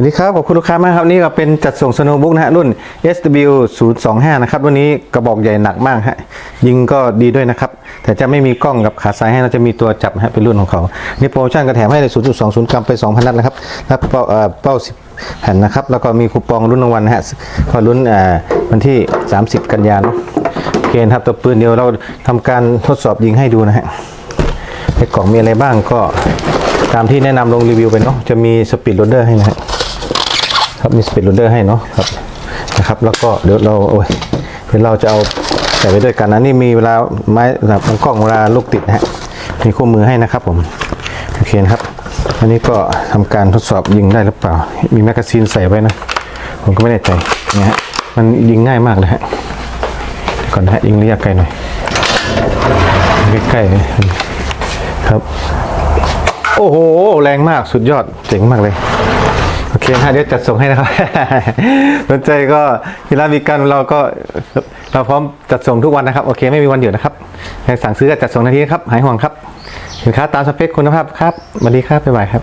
วัสดีครับขอบคุณลูกค้ามากครับนี่ก็เป็นจัดส่งสโนบุ๊กนะฮะรุ่น SW 0 2 5นะครับวันนี้กระบอกใหญ่หนักมากฮะยิงก็ดีด้วยนะครับแต่จะไม่มีกล้องกับขาซ้ายให้เราจะมีตัวจับนะฮะเป็นรุ่นของเขานี่โปรโมชั่นก็แถมให้เลย 0.20 กรัมไป 2,000 นัดนะครับแล้วเป้าเอ่อเป้า10แผ่นนะครับแล้วก็มีคูปองรุ่นรางวัลนะฮะก็รุ่นอ่อวันที่ 30 กันยายนนะโอเคนะครับตัวปืนเดียวเราทำการทดสอบยิงให้ดูนะฮะในกล่องมีอะไรบ้างก็ตามที่แนะนำลงรีวิวไปเนาะจะมีสปีดโรเดอร์ให้นะฮะ ครับมีสปีดโรเดอร์ให้เนาะครับนะครับ แล้วก็เดี๋ยวเราโอ้ยเดี๋ยวเราจะเอาใส่ไว้ด้วยกันนะนี่มีเวลาไม้แบบกล้องเวลาลูกติดนะฮะมีคู่มือให้นะครับผมโอเคนะครับ อันนี้ก็ทำการทดสอบยิงได้หรือเปล่า มีแมกกาซีนใส่ไว้นะผมก็ไม่แน่ใจนะฮะมันยิงง่ายมากเลยฮะก่อนนะฮะยิงระยะไกลหน่อยใกล้ๆเลยครับ โอ้โห แรงมากสุดยอดเจ๋งมากเลย โอเคนะเดี๋ยวจัดส่งให้นะครับ สนใจก็ที่ร้านวิกันเราก็เราพร้อมจัดส่งทุกวันนะครับ โอเคไม่มีวันหยุดนะครับใครสั่งซื้อก็จัดส่งทันทีครับ หายห่วงครับ สินค้าตามสเปคคุณภาพครับสวัสดีครับบ๊ายบายครับ